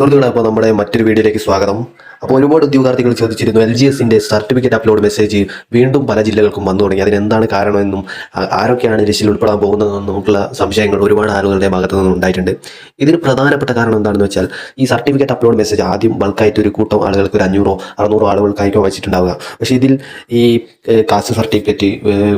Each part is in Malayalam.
സുഹൃത്തുക്കളെ അപ്പോൾ നമ്മുടെ മറ്റൊരു വീഡിയോയിലേക്ക് സ്വാഗതം. അപ്പോൾ ഒരുപാട് ഉദ്യോഗാർത്ഥികൾ ചോദിച്ചിരുന്നു എൽ ജി എസിന്റെ സർട്ടിഫിക്കറ്റ് അപ്ലോഡ് മെസ്സേജ് വീണ്ടും പല ജില്ലകൾക്കും വന്നു തുടങ്ങി. അതിനെന്താണ് കാരണമെന്നും ആരൊക്കെയാണ് ലിസ്റ്റിൽ ഉൾപ്പെടാൻ പോകുന്നതെന്നും നമുക്കുള്ള സംശയങ്ങൾ ഒരുപാട് ആളുകളുടെ ഭാഗത്തു നിന്നും ഉണ്ടായിട്ടുണ്ട്. ഇതിന് പ്രധാനപ്പെട്ട കാരണം എന്താണെന്ന് വെച്ചാൽ ഈ സർട്ടിഫിക്കറ്റ് അപ്ലോഡ് മെസ്സേജ് ആദ്യം ബൾക്കായിട്ട് ഒരു കൂട്ടം ആളുകൾക്ക് ഒരു അഞ്ഞൂറോ അറുന്നൂറോ ആളുകൾക്കായിരിക്കും വെച്ചിട്ടുണ്ടാവുക. പക്ഷേ ഇതിൽ ഈ കാസ്റ്റ് സർട്ടിഫിക്കറ്റ്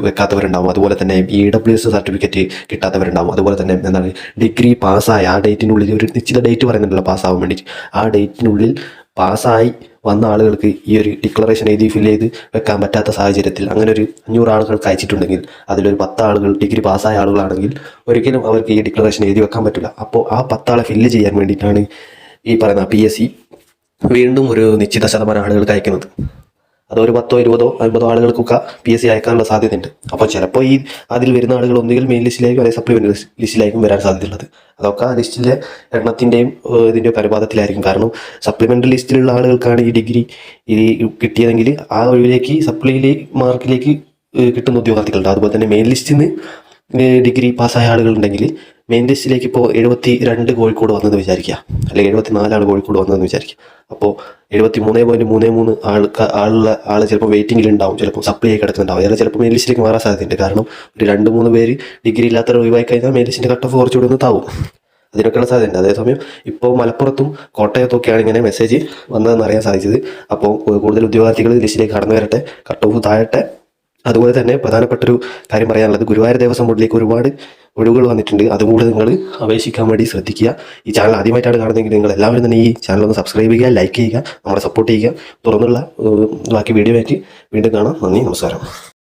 വെക്കാത്തവരുണ്ടാവും. അതുപോലെ തന്നെ ഇ ഡബ്ല്യു എസ് സർട്ടിഫിക്കറ്റ് കിട്ടാത്തവരുണ്ടാവും. അതുപോലെ തന്നെ എന്താണ് ഡിഗ്രി പാസ്സായ ആ ഡേറ്റിനുള്ളിൽ ഒരു നിശ്ചിത ഡേറ്റ് പറയുന്നുണ്ടല്ലോ പാസ്സാവാൻ വേണ്ടിയിട്ട് ആ ഡേറ്റിനുള്ളിൽ പാസ്സായി വന്ന ആളുകൾക്ക് ഈ ഒരു ഡിക്ലറേഷൻ എഴുതി ഫില്ല് ചെയ്ത് വെക്കാൻ പറ്റാത്ത സാഹചര്യത്തിൽ അങ്ങനെ ഒരു അഞ്ഞൂറ് ആളുകൾക്ക് അയച്ചിട്ടുണ്ടെങ്കിൽ അതിലൊരു പത്ത് ആളുകൾ ഡിഗ്രി പാസ്സായ ആളുകളാണെങ്കിൽ ഒരിക്കലും അവർക്ക് ഈ ഡിക്ലറേഷൻ എഴുതി വെക്കാൻ പറ്റില്ല. അപ്പോൾ ആ പത്താളെ ഫില്ല് ചെയ്യാൻ വേണ്ടിയിട്ടാണ് ഈ പറയുന്ന പി എസ് സി വീണ്ടും ഒരു നിശ്ചിത ശതമാനം ആളുകൾക്ക് അയക്കുന്നത്. അതൊരു പത്തോ ഇരുപതോ അമ്പതോ ആളുകൾക്കൊക്കെ പി എസ് സി അയക്കാനുള്ള സാധ്യതയുണ്ട്. അപ്പോൾ ചിലപ്പോൾ ഈ അതിൽ വരുന്ന ആളുകൾ ഒന്നുകിൽ മെയിൻ ലിസ്റ്റിലായിരിക്കും അല്ലെങ്കിൽ സപ്ലിമെന്റ് ലിസ്റ്റിലായിരിക്കും വരാൻ സാധ്യതയുള്ളത്. അതൊക്കെ ആ ലിസ്റ്റിലെ എണ്ണത്തിന്റെയും ഇതിന്റെയും അനുപാതത്തിലായിരിക്കും. കാരണം സപ്ലിമെന്ററി ലിസ്റ്റിലുള്ള ആളുകൾക്കാണ് ഈ ഡിഗ്രി ഈ കിട്ടിയതെങ്കിൽ ആ ഒഴിവിലേക്ക് സപ്ലിയിലെ മാർക്കിലേക്ക് കിട്ടുന്ന ഉദ്യോഗാർത്ഥികളുണ്ട്. അതുപോലെ തന്നെ മെയിൻ ലിസ്റ്റിൽ നിന്ന് ഡിഗ്രി പാസ്സായ ആളുകളുണ്ടെങ്കിൽ മെയിൻ ലിസ്റ്റിലേക്ക് ഇപ്പോൾ എഴുപത്തി രണ്ട് കോഴിക്കോട് വന്നത് വിചാരിക്കുക. അല്ലെങ്കിൽ എഴുപത്തി നാലാൾ കോഴിക്കോട് വന്നതെന്ന് വിചാരിക്കും. അപ്പോൾ എഴുപത്തി മൂന്ന് പോയിന്റ് മൂന്ന് മൂന്ന് ആൾ ആളുള്ള ആൾ ചിലപ്പോൾ വെയിറ്റിംഗിൽ ഉണ്ടാവും ചിലപ്പോൾ സപ്ലൈ ആയി കിടക്കുന്നുണ്ടാവും. അയാൾ ചിലപ്പോൾ മേലിസ്റ്റിലേക്ക് ലിസ്റ്റിലേക്ക് മാറാൻ സാധ്യതയുണ്ട്. കാരണം ഒരു രണ്ട് മൂന്ന് പേര് ഡിഗ്രി ഇല്ലാത്തവർ ഒഴിവായി കഴിഞ്ഞാൽ മെയിൻ ലിസ്റ്റിന്റെ കട്ട് ഓഫ് കുറച്ചുകൂടി ഒന്ന് താവും. അതിനൊക്കെയുള്ള സാധ്യതയുണ്ട്. അതേസമയം ഇപ്പോൾ മലപ്പുറത്തും കോട്ടയത്തൊക്കെയാണ് ഇങ്ങനെ മെസ്സേജ് വന്നതെന്ന് അറിയാൻ സാധിച്ചത്. അപ്പോൾ കൂടുതൽ ഉദ്യോഗാർത്ഥികൾ ലിസ്റ്റിലേക്ക് കടന്നു വരട്ടെ കട്ട് ഓഫ് താഴട്ടെ. അതുപോലെ തന്നെ പ്രധാനപ്പെട്ടൊരു കാര്യം പറയാനുള്ളത് ഗുരുവായൂർ ദേവസ്വം ബോർഡിലേക്ക് ഒരുപാട് ഒഴിവുകൾ വന്നിട്ടുണ്ട്. അതുകൂടെ നിങ്ങൾ അപേക്ഷിക്കാൻ വേണ്ടി ശ്രദ്ധിക്കുക. ഈ ചാനൽ ആദ്യമായിട്ടാണ് കാണുന്നതെങ്കിൽ നിങ്ങൾ എല്ലാവരും തന്നെ ഈ ചാനൽ ഒന്ന് സബ്സ്ക്രൈബ് ചെയ്യുക ലൈക്ക് ചെയ്യുക നമ്മളെ സപ്പോർട്ട് ചെയ്യുക. തുറന്നുള്ള ബാക്കി വീഡിയോ ആയിട്ട് വീണ്ടും കാണാം. നന്ദി നമസ്കാരം.